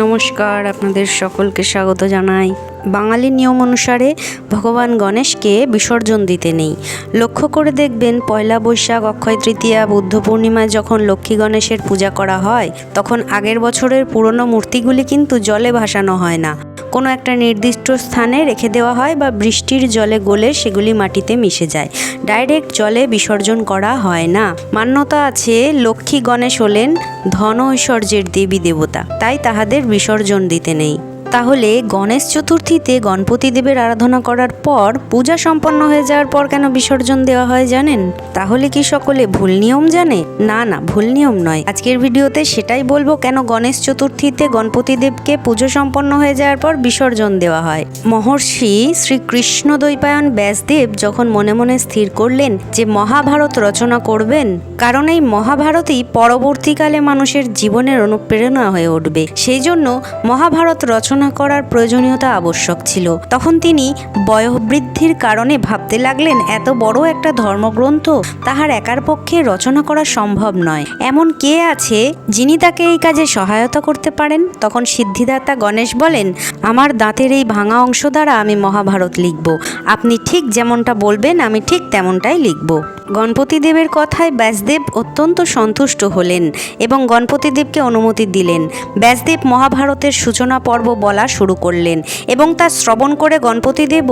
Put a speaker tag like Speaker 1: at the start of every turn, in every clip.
Speaker 1: নমস্কার, আপনাদের সকলকে স্বাগত জানাই। বাঙালি নিয়ম অনুসারে ভগবান গণেশকে বিসর্জন দিতে নেই। লক্ষ্য করে দেখবেন পয়লা বৈশাখ, অক্ষয় তৃতীয়া, বুদ্ধ পূর্ণিমায় যখন লক্ষ্মী গণেশের পূজা করা হয়, তখন আগের বছরের পুরনো মূর্তিগুলি কিন্তু জলে ভাসানো হয় না। কোনো একটা নির্দিষ্ট স্থানে রেখে দেওয়া হয় বা বৃষ্টির জলে গলে সেগুলি মাটিতে মিশে যায়। ডাইরেক্ট জলে বিসর্জন করা হয় না। মান্যতা আছে লক্ষ্মী গণেশ হলেন ধন ঐশ্বর্যের দেবী দেবতা, তাই তাহাদের বিসর্জন দিতে নেই। তাহলে গণেশ চতুর্থীতে গণপতি দেবের আরাধনা করার পর পূজা সম্পন্ন হয়ে যাওয়ার পর কেন বিসর্জন দেওয়া হয় জানেন? তাহলে কি সকলে ভুল নিয়ম জানে? না না, ভুল নিয়ম নয়। আজকের ভিডিওতে সেটাই বলব কেন গণেশ চতুর্থীতে গণপতি দেবকে পুজো সম্পন্ন হয়ে যাওয়ার পর বিসর্জন দেওয়া হয়। মহর্ষি শ্রীকৃষ্ণ দ্বৈপায়ন ব্যাসদেব যখন মনে মনে স্থির করলেন যে মহাভারত রচনা করবেন, কারণ এই মহাভারতই পরবর্তীকালে মানুষের জীবনের অনুপ্রেরণা হয়ে উঠবে। সেই জন্য মহাভারত রচনা করার প্রয়োজনীয়তা আবশ্যক ছিল। তখন তিনি বয়োবৃদ্ধির কারণে ভাবতে লাগলেন, এত বড় একটা ধর্মগ্রন্থ তাহার একার পক্ষে রচনা করা সম্ভব নয়। এমন কে আছে যিনি তাকে এই কাজে সহায়তা করতে পারেন? তখন সিদ্ধিদাতা গণেশ বলেন, আমার দাঁতের এই ভাঙা অংশ দ্বারা আমি মহাভারত লিখব। আপনি ঠিক যেমনটা বলবেন, আমি ঠিক তেমনটাই লিখব। গণপতি দেবের কথায় ব্যাসদেব অত্যন্ত সন্তুষ্ট হলেন এবং গণপতি দেবকে অনুমতি দিলেন। ব্যাসদেব মহাভারতের সূচনা পর্ব বলা শুরু করলেন এবং তা শ্রবণ করে গণপতি দেব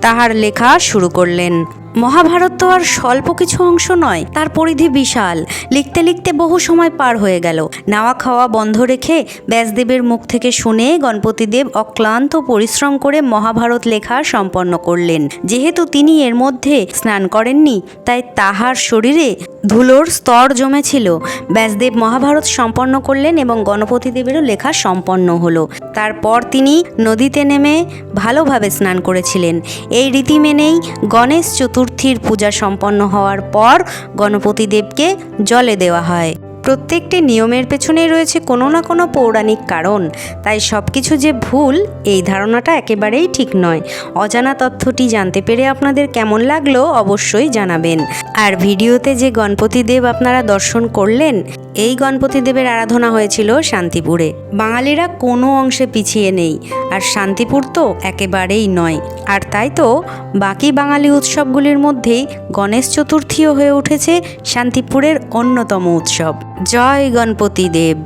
Speaker 1: তাহার লেখা শুরু করলেন। মহাভারত তো আর স্বল্প কিছু অংশ নয়, তার পরিধি বিশাল। লিখতে লিখতে বহু সময় পার হয়ে গেল। নাওয়া খাওয়া বন্ধ রেখে ব্যাসদেবের মুখ থেকে শুনে গণপতিদেব অক্লান্ত পরিশ্রম করে মহাভারত লেখা সম্পন্ন করলেন। যেহেতু তিনি এর মধ্যে স্নান করেননি, তাই তাহার শরীরে ধুলোর স্তর জমেছিল। ব্যাসদেব মহাভারত সম্পন্ন করলেন এবং গণপতি দেবেরও লেখা সম্পন্ন হলো। তারপর তিনি নদীতে নেমে ভালোভাবে স্নান করেছিলেন। এই রীতি মেনেই গণেশ চতুর্থীর পূজা সম্পন্ন হওয়ার পর গণপতি দেবকে জলে দেওয়া হয়। প্রত্যেকটি নিয়মের পেছনে রয়েছে কোনো না কোনো পৌরাণিক কারণ। তাই সব কিছু যে ভুল, এই ধারণাটা একেবারেই ঠিক নয়। অজানা তথ্যটি জানতে পেরে আপনাদের কেমন লাগল অবশ্যই জানাবেন। আর ভিডিওতে যে গণপতি দেব আপনারা দর্শন করলেন, এই গণপতি দেবের আরাধনা হয়েছিল শান্তিপুরে। বাঙালিরা কোনো অংশে পিছিয়ে নেই, আর শান্তিপুর তো একেবারেই নয়। আর তাই তো বাকি বাঙালি উৎসবগুলির মধ্যেই গণেশ চতুর্থীও হয়ে উঠেছে শান্তিপুরের অন্যতম উৎসব। জয় গণপতি দেব।